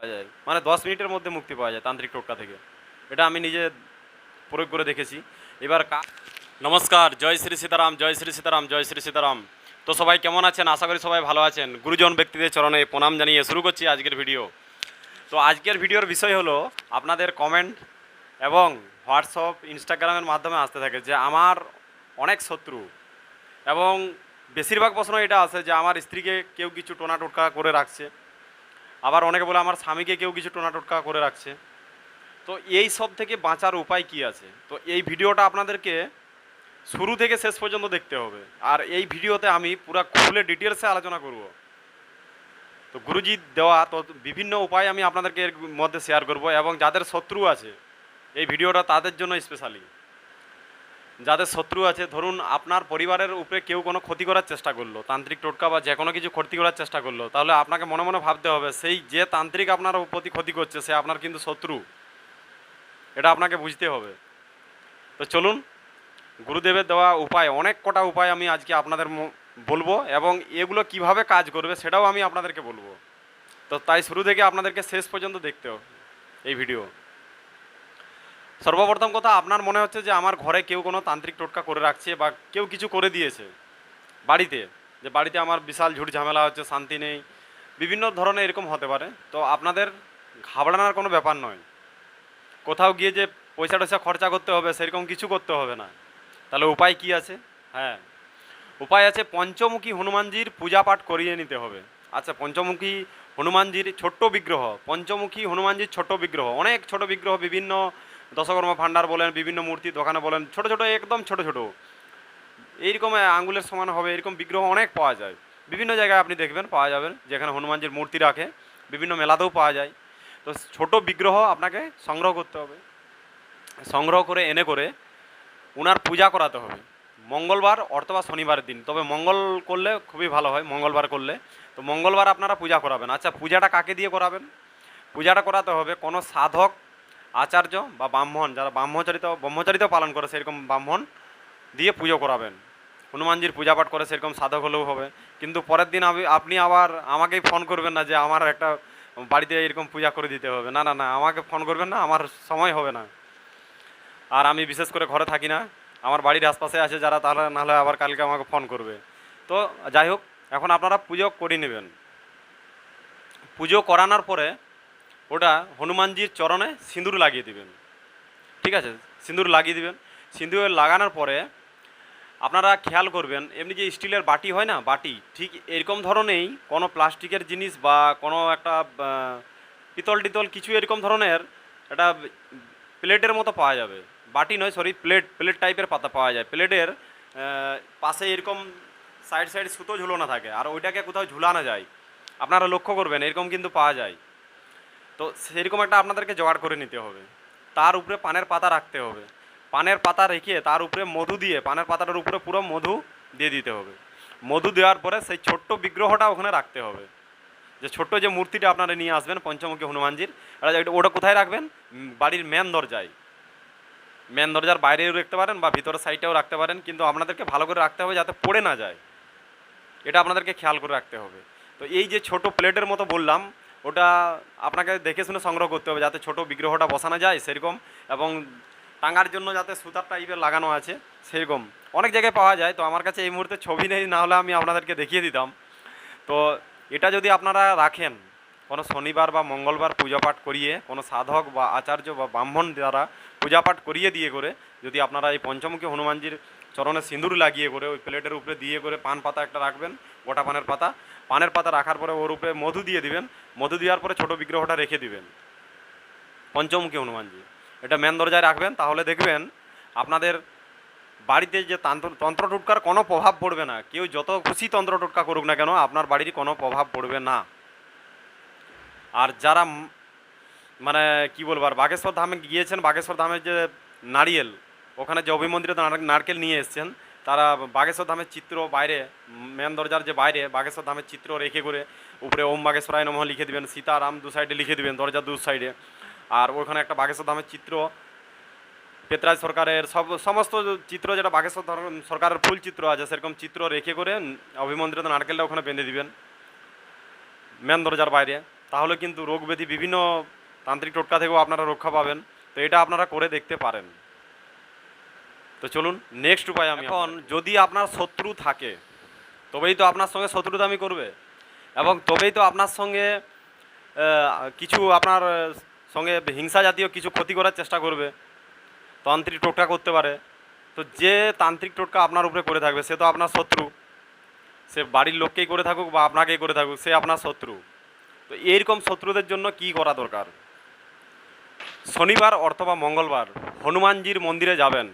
পাওয়া যায়। মানে দশ মিনিটের মধ্যে মুক্তি পাওয়া যায় তান্ত্রিক টোটকা থেকে। এটা আমি নিজে প্রয়োগ করে দেখেছি। এবার নমস্কার, জয় শ্রী সীতারাম, জয় শ্রী সীতারাম, জয় শ্রী সীতারাম। তো সবাই কেমন আছেন? আশা করি সবাই ভালো আছেন। গুরুজন ব্যক্তিদের চরণে প্রণাম জানিয়ে শুরু করছি আজকের ভিডিও। তো আজকের ভিডিওর বিষয় হলো আপনাদের কমেন্ট এবং হোয়াটসঅ্যাপ ইনস্টাগ্রামের মাধ্যমে আসতে থাকে যে আমার অনেক শত্রু। এবং বেশিরভাগ প্রশ্ন এটা আছে যে আমার স্ত্রীকে কেউ কিছু টোনা টোটকা করে রাখছে। আবার অনেকে বলে আমার স্বামীকে কেউ কিছু টোনা টোটকা করে রাখছে। তো এই সব থেকে বাঁচার উপায় কি আছে? তো এই ভিডিওটা আপনাদেরকে শুরু থেকে শেষ পর্যন্ত দেখতে হবে। আর এই ভিডিওতে আমি পুরো খুলে ডিটেলসে আলোচনা করব। তো গুরুজি দেওয়া, তো বিভিন্ন উপায় আমি আপনাদেরকে এর মধ্যে শেয়ার করব এবং যাদের শত্রু আছে, এই ভিডিওটা তাদের জন্য স্পেশালি যাদের শত্রু আছে, ধরুন আপনার পরিবারের উপরে কেউ কোনো ক্ষতি করার চেষ্টা করল, তান্ত্রিক টোটকা বা যে কোনো কিছু ক্ষতি করার চেষ্টা করল, তাহলে আপনাকে মনে মনে ভাবতে হবে, সেই যে তান্ত্রিক আপনার প্রতি ক্ষতি করছে, সে আপনার কিন্তু শত্রু। এটা আপনাকে বুঝতে হবে। তো চলুন, গুরুদেবের দেওয়া উপায়, অনেক কটা উপায় আমি আজকে আপনাদের বলব এবং এগুলো কীভাবে কাজ করবে সেটাও আমি আপনাদেরকে বলব। তো তাই শুরু থেকে আপনাদেরকে শেষ পর্যন্ত দেখতে হবে এই ভিডিও। সর্বপ্রথম কথা, আপনার মনে হচ্ছে যে আমার ঘরে কেউ কোনো তান্ত্রিক টোটকা করে রাখছে বা কেউ কিছু করে দিয়েছে বাড়িতে? যে বাড়িতে আমার বিশাল ঝুট ঝামেলা হচ্ছে, শান্তি নেই, বিভিন্ন ধরনের এরকম হতে পারে। তো আপনাদের ঘাবড়ানোর কোনো ব্যাপার নয়। কোথাও গিয়ে যে পয়সা টয়সা খরচা করতে হবে, সেরকম কিছু করতে হবে না। তাহলে উপায় কি আছে? হ্যাঁ। উপায় আছে পঞ্চমুখী হনুমানজির পূজা পাঠ করিয়ে নিতে হবে। আচ্ছা পঞ্চমুখী হনুমানজির ছোট্ট বিগ্রহ, পঞ্চমুখী হনুমানজির ছোট বিগ্রহ, অনেক ছোট বিগ্রহ, বিভিন্ন দশকর্মা ভাণ্ডার বলেন, বিভিন্ন মূর্তি দোকানে বলেন, ছোট ছোট, একদম ছোট ছোট। এইরকম আঙ্গুলের সমান হবে, এরকম বিগ্রহ অনেক পাওয়া যায়। বিভিন্ন জায়গায় আপনি দেখবেন, পাওয়া যাবেন, যেখানে হনুমানজির মূর্তি রাখে, বিভিন্ন মেলাতেও পাওয়া যায়। তো ছোট বিগ্রহ আপনাকে সংগ্রহ করতে হবে। সংগ্রহ করে, এনে করে ওনার পূজা করাতে হবে। মঙ্গলবার অথবা শনিবারের দিন, তবে মঙ্গল করলে খুবই ভালো হয়, মঙ্গলবার করলে। তো মঙ্গলবার আপনারা পূজা করাবেন। আচ্ছা পূজাটা কাকে দিয়ে করাবেন? পূজাটা করাতে হবে কোনো সাধক আচার্য বা ব্রাহ্মণ, যারা ব্রাহ্মচারিত, ব্রহ্মচারিত পালন করে সেরকম ব্রাহ্মণ দিয়ে পুজো করাবেন। হনুমানজির পূজা পাঠ করে সেরকম সাধক হলেও হবে। কিন্তু পরের দিন আমি আপনি আবার আমাকেই ফোন করবেন না যে আমার একটা বাড়িতে এরকম পূজা করে দিতে হবে। না না না, আমাকে ফোন করবেন না, আমার সময় হবে না। আর আমি বিশেষ করে ঘরে থাকি না। আমার বাড়ির আশপাশে আছে যারা তাহলে নাহলে আবার কালকে আমাকে ফোন করবে। তো যাই হোক, এখন আপনারা পুজো করে নেবেন। পুজো করানোর পরে ওটা হনুমানজির চরণে সিঁদুর লাগিয়ে দিবেন। ঠিক আছে? সিঁদুর লাগিয়ে দিবেন। সিঁদুর লাগানোর পরে আপনারা খেয়াল করবেন, এমনি যে স্টিলের বাটি হয় না, বাটি, ঠিক এরকম ধরনেরই কোনো প্লাস্টিকের জিনিস বা কোনো একটা পিতল টিতল কিছু এরকম ধরনের একটা প্লেটের মতো পাওয়া যাবে। বাটি নয় সরি প্লেট প্লেট টাইপের পাতা পাওয়া যায়। প্লেটের পাশে এরকম সাইড সাইড সুতো ঝুলানো থাকে, আর ওইটাকে কোথাও ঝুলানো যায়। আপনারা লক্ষ্য করবেন, এরকম কিন্তু পাওয়া যায়। তো সেরকম একটা আপনাদেরকে জোগাড় করে নিতে হবে। তার উপরে পানের পাতা রাখতে হবে। পানের পাতা রেখে তার উপরে মধু দিয়ে, পানের পাতাটার উপরে পুরো মধু দিয়ে দিতে হবে। মধু দেওয়ার পরে সেই ছোট্ট বিগ্রহটা ওখানে রাখতে হবে। যে ছোট্ট যে মূর্তিটা আপনারা নিয়ে আসবেন, পঞ্চমুখী হনুমানজির ওটা কোথায় রাখবেন? বাড়ির মেন দরজায়। মেন দরজার বাইরেও রাখতে পারেন বা ভিতরের সাইডেও রাখতে পারেন, কিন্তু আপনাদেরকে ভালো করে রাখতে হবে যাতে পড়ে না যায়। এটা আপনাদেরকে খেয়াল করে রাখতে হবে। তো এই যে ছোট প্লেটের মতো বললাম ওটা আপনাকে দেখে শুনে সংগ্রহ করতে হবে, যাতে ছোট বিগ্রহটা বসানো যায় সেরকম এবং টাঙ্গার জন্য যাতে সুতার টাইপের লাগানো আছে সেরকম। অনেক জায়গায় পাওয়া যায়, তো আমার কাছে এই মুহূর্তে ছবি নেই, না হলে আমি আপনাদেরকে দেখিয়ে দিতাম। তো এটা যদি আপনারা রাখেন, কোনো শনিবার বা মঙ্গলবার পূজা পাঠ করিয়ে, কোনো সাধক বা আচার্য বা ব্রাহ্মণ দ্বারা পূজা পাঠ করিয়ে দিয়ে করে, যদি আপনারা এই পঞ্চমুখী হনুমানজির চরণে সিঁদুর লাগিয়ে করে, ওই প্লেটের উপরে দিয়ে করে পান পাতা একটা রাখবেন, গোটা পানের পাতা পানের পাতা রাখার পরে ওর উপরে মধু দিয়ে দিবেন। মধু দেওয়ার পরে ছোট বিগ্রহটা রেখে দিবেন। পঞ্চমুখী হনুমানজি। এটা মেন দরজায় রাখবেন, তাহলে দেখবেন আপনাদের বাড়িতে যে তন্ত্র তন্ত্র টুটকার কোনো প্রভাব পড়বে না। কেউ যত খুশি তন্ত্র টুটকা করুক না কেন, আপনার বাড়ির কোনো প্রভাব পড়বে না। আর যারা মানে কি বলব, আর বাগেশ্বর ধামে গিয়েছেন, বাগেশ্বর ধামের যে নারিয়েল, ওখানে যে অভিমন্দিরে নারকেল নিয়ে এসছেন তারা বাগেশ্বর ধামের চিত্র বাইরে মেন দরজার যে বাইরে, বাগেশ্বর ধামের চিত্র রেখে করে উপরে ওম বাগেশ্বরায় নমঃ লিখে দিবেন, সীতারাম দু সাইডে লিখে দিবেন দরজার দু সাইডে আর ওখানে একটা বাগেশ্বর ধামের চিত্র, পেতরাজ সরকারের সব, সমস্ত চিত্র যেটা বাগেশ্বর সরকারের ফুল চিত্র আছে, সেরকম চিত্র রেখে করে অভিমন্দিরে নারকেলটা ওখানে বেঁধে দিবেন মেন দরজার বাইরে। তাহলে কিন্তু রোগ ব্যাধি বিভিন্ন তান্ত্রিক টোটকা থেকেও আপনারা রক্ষা পাবেন। তো এটা আপনারা করে দেখতে পারেন। তো চলুন নেক্সট উপায় আমি এখন যদি আপনার শত্রু থাকে তবেই তো আপনার সঙ্গে শত্রুতামি করবে। এবং তবেই তো আপনার সঙ্গে কিছু আপনার সঙ্গে হিংসা জাতীয় কিছু ক্ষতি করার চেষ্টা করবে। তান্ত্রিক টোটকা করতে পারে। তো যে তান্ত্রিক টোটকা আপনার উপরে করে থাকবে সে তো আপনার শত্রু। সে বাড়ির লোককেই করে থাকুক বা আপনাকেই করে থাকুক সে আপনার শত্রু। তো এইরকম শত্রুদের জন্য কি করা দরকার? শনিবার অথবা মঙ্গলবার হনুমানজির মন্দিরে যাবেন।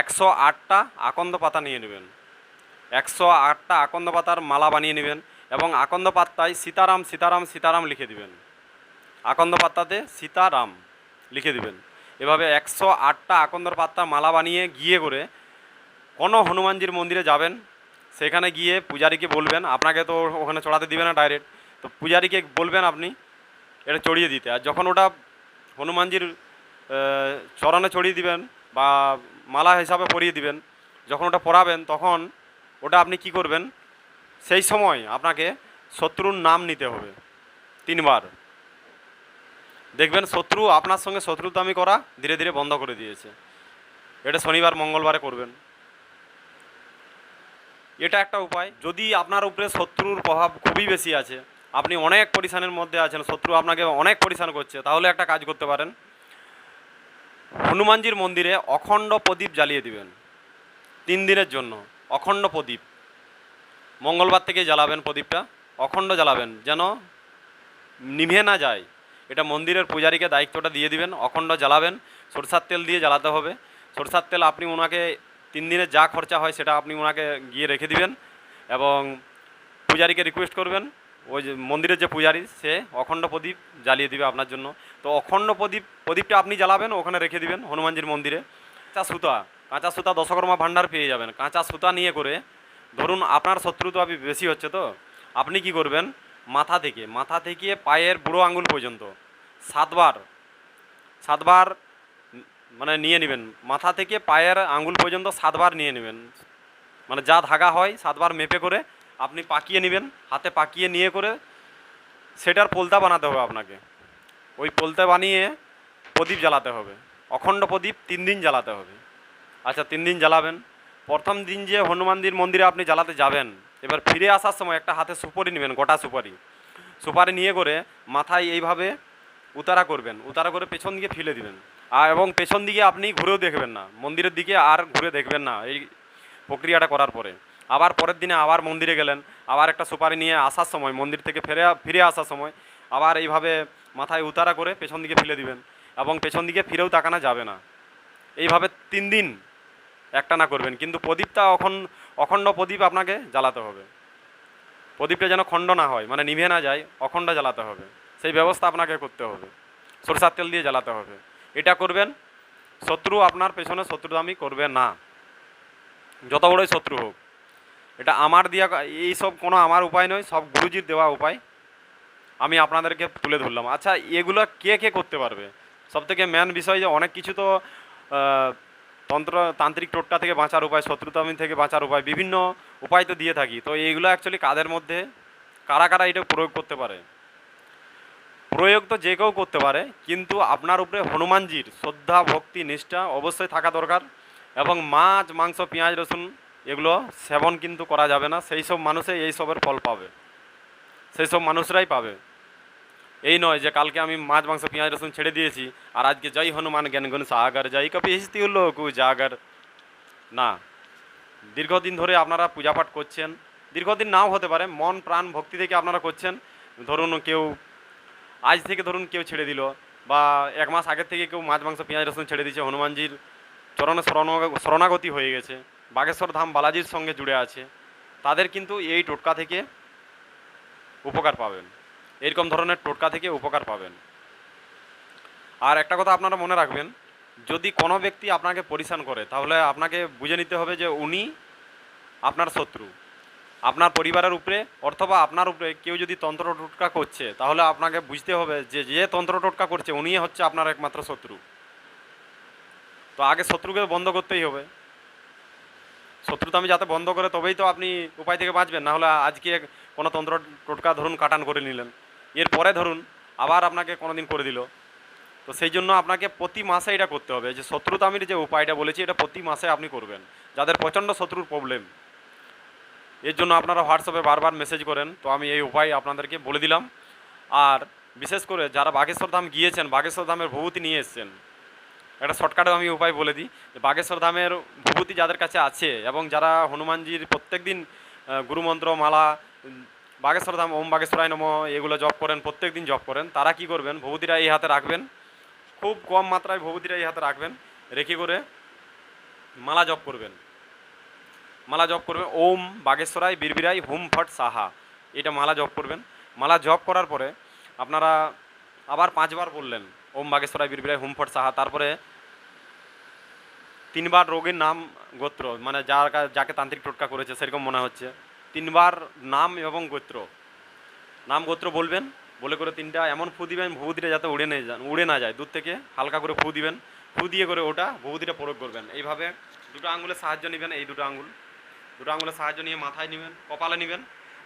একশো আটটা আকন্দ পাতা নিয়ে নেবেন। একশো আটটা আকন্দ পাতার মালা বানিয়ে নেবেন এবং আকন্দ পাত্তায় সীতারাম সীতারাম সীতারাম লিখে দিবেন। আকন্দ পাত্তাতে সীতারাম লিখে দিবেন। এভাবে একশো আটটা আকন্দর পাত্তা মালা বানিয়ে গিয়ে করে কোনো হনুমানজির মন্দিরে যাবেন। সেখানে গিয়ে পূজারীকে বলবেন, আপনাকে তো ওখানে চড়াতে দিবে না ডাইরেক্ট তো পূজারীকে বলবেন আপনি, এটা চড়িয়ে দিতে। আর যখন ওটা হনুমানজির চরণে চড়িয়ে দিবেন বা মালা হিসাবে পরিয়ে দিবেন। যখন ওটা পরাবেন, তখন ওটা আপনি কি করবেন? সেই সময় আপনাকে শত্রুর নাম নিতে হবে। তিনবার। দেখবেন শত্রু আপনার সঙ্গে শত্রুতামি করা ধীরে ধীরে বন্ধ করে দিয়েছে। এটা শনিবার, মঙ্গলবারে করবেন। এটা একটা উপায়। যদি আপনার উপরে শত্রুর প্রভাব খুবই বেশি আছে, আপনি অনেক পরিশানের মধ্যে আছেন, শত্রু আপনাকে অনেক পরিশান করছে, তাহলে একটা কাজ করতে পারেন। হনুমানজির মন্দিরে অখণ্ড প্রদীপ জ্বালিয়ে দিবেন। তিন দিনের জন্য, অখণ্ড প্রদীপ। মঙ্গলবার থেকে জ্বালাবেন প্রদীপটা, অখণ্ড জ্বালাবেন, যেন নিভে না যায়। এটা মন্দিরের পূজারীকে দায়িত্বটা দিয়ে দিবেন, অখণ্ড জ্বালাবেন, সরষার তেল দিয়ে জ্বালাতে হবে। সরষার তেল আপনি ওনাকে তিন দিনের যা খরচা হয় সেটা আপনি ওনাকে গিয়ে রেখে দিবেন এবং পূজারীকে রিকোয়েস্ট করবেন। ওই যে মন্দিরের যে পূজারী, সে অখণ্ড প্রদীপ জ্বালিয়ে দিবে আপনার জন্য। তো অখণ্ড প্রদীপ, প্রদীপটা আপনি জ্বালাবেন, ওখানে রেখে দিবেন হনুমানজির মন্দিরে। কাঁচা সুতা কাঁচা সুতা দশকর্মা ভাণ্ডার পেয়ে যাবেন। কাঁচা সুতা নিয়ে করে, ধরুন আপনার শত্রু তো আপনি বেশি হচ্ছে তো, আপনি কি করবেন? মাথা থেকে মাথা থেকে পায়ের বুড়ো আঙুল পর্যন্ত, সাতবার সাতবার মানে নিয়ে নেবেন। মাথা থেকে পায়ের আঙুল পর্যন্ত সাতবার নিয়ে নেবেন। মানে যা ধাগা হয়, সাতবার মেপে করে আপনি পাকিয়ে নেবেন, হাতে পাকিয়ে নিয়ে করে সেটার পোলতা বানাতে হবে আপনাকে। ওই পোলতা বানিয়ে প্রদীপ জ্বালাতে হবে। অখণ্ড প্রদীপ তিন দিন জ্বালাতে হবে। আচ্ছা তিন দিন জ্বালাবেন। প্রথম দিন যে হনুমানজির মন্দিরে আপনি জ্বালাতে যাবেন, এবার ফিরে আসার সময় একটা হাতে সুপারি নেবেন, গোটা সুপারি। সুপারি নিয়ে করে মাথায় এইভাবে উতারা করবেন, উতারা করে পেছন দিকে ফেলে দিবেন। আর এবং পেছন দিকে আপনি ঘুরেও দেখবেন না। মন্দিরের দিকে আর ঘুরে দেখবেন না এই প্রক্রিয়াটা করার পরে। আবার পরের দিনে আবার মন্দিরে গেলেন, আবার একটা সুপারি নিয়ে আসার সময়, মন্দির থেকে ফিরে ফিরে আসার সময় আবার এইভাবে মাথায় উতারা করে পেছন দিকে ফেলে দিবেন এবং পেছন দিকে ফিরেও তাকানো যাবে না। এইভাবে তিন দিন একটা না করবেন। কিন্তু প্রদীপটা অখন অখণ্ড প্রদীপ আপনাকে জ্বালাতে হবে। প্রদীপটা যেন খণ্ড না হয় মানে নিভে না যায়, অখণ্ড জ্বালাতে হবে। সেই ব্যবস্থা আপনাকে করতে হবে। সরষার তেল দিয়ে জ্বালাতে হবে। এটা করবেন, শত্রু আপনার পেছনে শত্রুদামি করবে না। যত বড়ই শত্রু হোক। এটা আমার দিয়া এই সব কোনো আমার উপায় নয়, সব গুরুজির দেওয়া উপায়। আমি আপনাদেরকে তুলে ধরলাম। আচ্ছা এগুলো কে কে করতে পারবে? সব থেকে মেন বিষয় যে অনেক কিছু তো তন্ত্র, তান্ত্রিক টোটকা থেকে বাঁচার উপায় শত্রুতামি থেকে বাঁচার উপায়, বিভিন্ন উপায় তো দিয়ে থাকি। তো এইগুলো অ্যাকচুয়ালি কাদের মধ্যে, কারা কারা এটা প্রয়োগ করতে পারে? প্রয়োগ তো যে কেউ করতে পারে, কিন্তু আপনার উপরে হনুমানজির শ্রদ্ধা, ভক্তি, নিষ্ঠা অবশ্যই থাকা দরকার। এবং মাছ, মাংস, পেঁয়াজ, রসুন এগুলো সেবন কিন্তু করা যাবে না। সেই সব মানুষে এই সবের ফল পাবে। সেই সব মানুষরাই পাবে। এই নয় যে কালকে আমি মাছ, মাংস, পেঁয়াজ, রসুন ছেড়ে দিয়েছি আর আজকে জয় হনুমান জ্ঞান গুণ সাগর, জয় কপি হিস্তি কু জাগর। না, দীর্ঘদিন ধরে আপনারা পূজা পাঠ করছেন। দীর্ঘদিন নাও হতে পারে, মন, প্রাণ, ভক্তি থেকে আপনারা করছেন। ধরুন কেউ, আজ থেকে ধরুন কেউ ছেড়ে দিল বা এক মাস আগের থেকে কেউ মাছ, মাংস, পেঁয়াজ, রসুন ছেড়ে দিয়েছে, হনুমানজির চরণে শরণ শরণাগতি হয়ে গেছে। বাগেশ্বর ধাম বালাজির সঙ্গে জুড়ে আছে। তাদের কিন্তু এই টোটকা থেকে উপকার পাবেন। এরকম ধরনের টোটকা থেকে উপকার পাবেন। আর একটা কথা আপনারা মনে রাখবেন, যদি কোনো ব্যক্তি আপনাকে পরিশান করে, তাহলে আপনাকে বুঝে নিতে হবে যে উনি আপনার শত্রু। আপনার পরিবারের উপরে অথবা আপনার উপরে কেউ যদি তন্ত্র টোটকা করছে, তাহলে আপনাকে বুঝতে হবে যে যে তন্ত্র টোটকা করছে উনি হচ্ছে আপনার একমাত্র শত্রু। তো আগে শত্রুকে বন্ধ করতেই হবে। শত্রুতা আমি যাতে বন্ধ করে তবেই তো আপনি উপায় থেকে বাঁচবেন না হলে আজকে কোনো তন্ত্র টোটকা ধরুন কাটান করে নিলেন। এরপরে ধরুন, আবার আপনাকে কোনো দিন করে দিল। তো সেই জন্য আপনাকে প্রতি মাসে এটা করতে হবে, যে শত্রুতা শত্রুতামির যে উপায়টা বলেছি, এটা প্রতি মাসে আপনি করবেন। যাদের প্রচণ্ড শত্রুর প্রবলেম এর জন্য আপনারা হোয়াটসঅ্যাপে বারবার মেসেজ করেন। তো আমি এই উপায় আপনাদেরকে বলে দিলাম। আর বিশেষ করে যারা বাগেশ্বর ধাম গিয়েছেন বাগেশ্বর ধামের ভূভূতি নিয়ে এসছেন একটা শর্টকাটে আমি উপায় বলে দিই। বাগেশ্বর ধামের ভূভূতি যাদের কাছে আছে এবং যারা হনুমানজির প্রত্যেক দিন গুরুমন্ত্র, মালা বাগেশ্বর ধাম, ওম বাগেশ্বরায় নম, এগুলো জপ করেন প্রত্যেক দিন জপ করেন, তারা কি করবেন? ভূভূতিরা এই হাতে রাখবেন। খুব কম মাত্রায় ভূভূতিরা এই হাতে রাখবেন। রেখে করে মালা জপ করবেন। মালা জপ করবেন। ওম বাগেশ্বরায় বীরবিরাই হুম ফট সাহা। এটা মালা জপ করবেন। মালা জপ করার পরে আপনারা আবার পাঁচবার বললেন, ওম বাগেশ্বরায় বীরবিরাই হুম ফট সাহা। তারপরে তিনবার রোগীর নাম গোত্র মানে যার যাকে তান্ত্রিক টোটকা করেছে, সেরকম মনে হচ্ছে। তিনবার নাম এবং গোত্র। নাম গোত্র বলবেন, বলে করে তিনটা, এমন ফু দিবেন ভূতিটা যাতে উড়ে নিয়ে যান উড়ে না যায়, দূর থেকে হালকা করে ফু দিবেন, ফু দিয়ে করে ওটা ভূতিটা প্রয়োগ করবেন। এইভাবে দুটো আঙুলের সাহায্য নেবেন, এই দুটো আঙুল দুটো আঙুলের সাহায্য নিয়ে মাথায় নেবেন, কপালে নেবেন,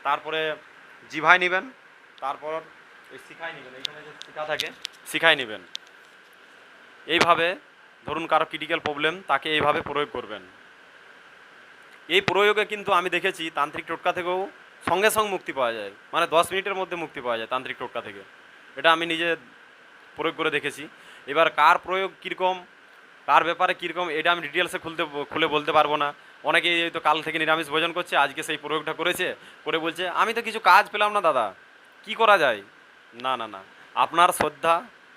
তারপরে জিভায় নেবেন, তারপর এই শিখায় নেবেন। এইখানে যে শিখা থাকে, শিখায় নেবেন। এইভাবে ধরুন কারও ক্রিটিক্যাল প্রবলেম তাকে এইভাবে প্রয়োগ করবেন। এই প্রয়োগে কিন্তু আমি দেখেছি তান্ত্রিক টোটকা থেকেও সঙ্গে সঙ্গে মুক্তি পাওয়া যায়। মানে দশ মিনিটের মধ্যে মুক্তি পাওয়া যায় তান্ত্রিক টোটকা থেকে। এটা আমি নিজে প্রয়োগ করে দেখেছি। এবার কার প্রয়োগ কীরকম, কার ব্যাপারে কীরকম, এটা আমি ডিটেলসে খুলতে, খুলে বলতে পারব না। অনেকে এই তো কাল থেকে নিরামিষ ভোজন করছে, আজকে সেই প্রয়োগটা করেছে, করে বলছে, আমি তো কিছু কাজ পেলাম না দাদা, কি করা যায়? না না না। আপনার শ্রদ্ধা,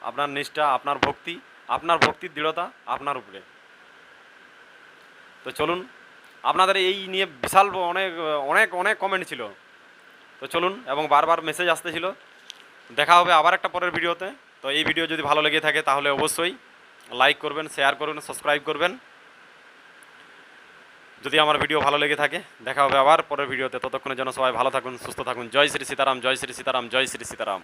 আপনার নিষ্ঠা, আপনার ভক্তি আপনার ভক্তির দৃঢ়তা আপনার উপরে। তো চলুন, আপনাদের এই নিয়ে বিশাল অনেক অনেক অনেক কমেন্ট ছিল। তো চলুন, এবং বারবার মেসেজ আসতেছিল। দেখা হবে আবার একটা পরের ভিডিওতে। তো এই ভিডিও যদি ভালো লেগে থাকে, তাহলে অবশ্যই লাইক করবেন শেয়ার করবেন সাবস্ক্রাইব করবেন। যদি আমার ভিডিও ভালো লেগে থাকে, দেখা হবে আবার পরের ভিডিওতে। ততক্ষণের জন্য সবাই ভালো থাকুন, সুস্থ থাকুন। জয় শ্রী সীতারাম, জয় শ্রী সীতারাম, জয় শ্রী সীতারাম।